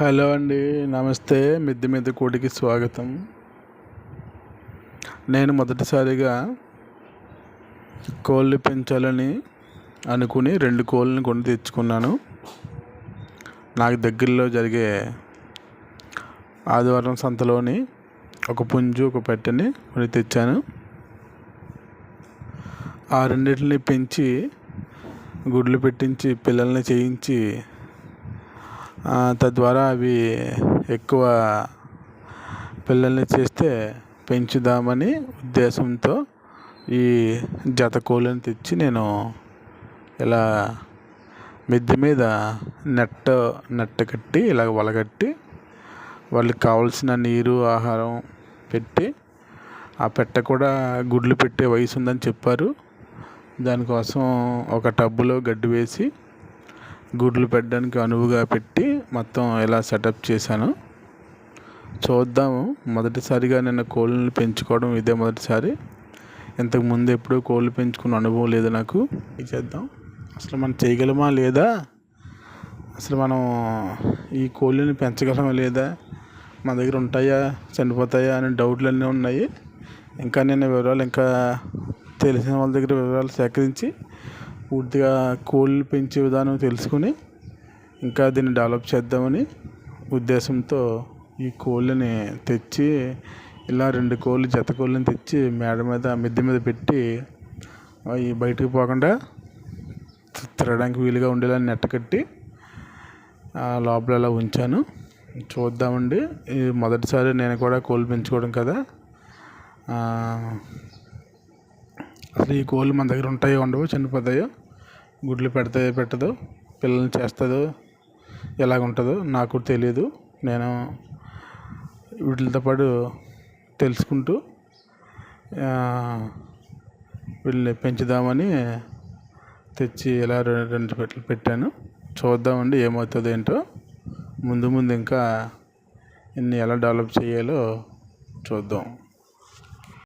Hello అండి నమస్తే. మిద్దె మీద కోడికి స్వాగతం. నేను మొదటిసారిగా కోళ్ళు పెంచాలని అనుకుని రెండు కోళ్ళని కొని తెచ్చుకున్నాను. నాకు దగ్గరలో జరిగే ఆదివారం సంతలోని ఒక పుంజు ఒక పెట్టని కొని తెచ్చాను. ఆ రెండింటిని పెంచి గుడ్లు పెట్టించి పిల్లల్ని చేయించి తద్వారా అవి ఎక్కువ పిల్లల్ని చేస్తే పెంచుదామని ఉద్దేశంతో ఈ జత కోళ్ళని తెచ్చి నేను ఇలా మిద్దె మీద నెట్ నెట్ కట్టి ఇలా వలగట్టి వాళ్ళకి కావాల్సిన నీరు ఆహారం పెట్టి ఆ పెట్ట కూడా గుడ్లు పెట్టే వయసు ఉందని చెప్పారు. దానికోసం ఒక టబ్బులో గడ్డి వేసి గుడ్లు పెట్టడానికి అనువుగా పెట్టి మొత్తం ఎలా సెటప్ చేశాను చూద్దాము. మొదటిసారిగా నేను కోళ్ళని పెంచుకోవడం ఇదే మొదటిసారి. ఇంతకు ముందు ఎప్పుడూ కోళ్ళు పెంచుకున్న అనుభవం లేదు నాకు. చేద్దాం. అసలు మనం చేయగలమా లేదా? అసలు మనం ఈ కోళ్ళని పెంచగలమా లేదా? మన దగ్గర ఉంటాయా? చనిపోతాయా? అనే డౌట్లు అన్నీ ఉన్నాయి. ఇంకా నేను వివరాలు ఇంకా తెలిసిన వాళ్ళ దగ్గర వివరాలు సేకరించి పూర్తిగా కోళ్ళు పెంచే విధానం తెలుసుకుని ఇంకా దీన్ని డెవలప్ చేద్దామని ఉద్దేశంతో ఈ కోళ్ళని తెచ్చి ఇలా రెండు కోళ్ళు జత కోళ్ళని తెచ్చి మేడ మీద మిద్దె మీద పెట్టి అవి బయటకు పోకుండా తిరగడానికి వీలుగా ఉండేలా నెట్ట కట్టి లోపల అలా ఉంచాను. చూద్దామండి. ఇది మొదటిసారి నేను కూడా కోళ్ళు పెంచుకోవడం కదా. అసలు ఈ కోళ్ళు మన దగ్గర ఉంటాయో ఉండవో చనిపోతాయో గుడ్లు పెడతాయో పెట్టదో పిల్లల్ని చేస్తుందో ఎలాగ ఉంటుందో నాకు తెలియదు నేను వీటితో పాటు తెలుసుకుంటూ వీళ్ళని పెంచుదామని తెచ్చి ఇలా రెండు పెట్టలు పెట్టాను. చూద్దామండి ఏమవుతుందో ఏంటో. ముందు ముందు ఇంకా ఇన్ని ఎలా డెవలప్ చేయాలో చూద్దాం.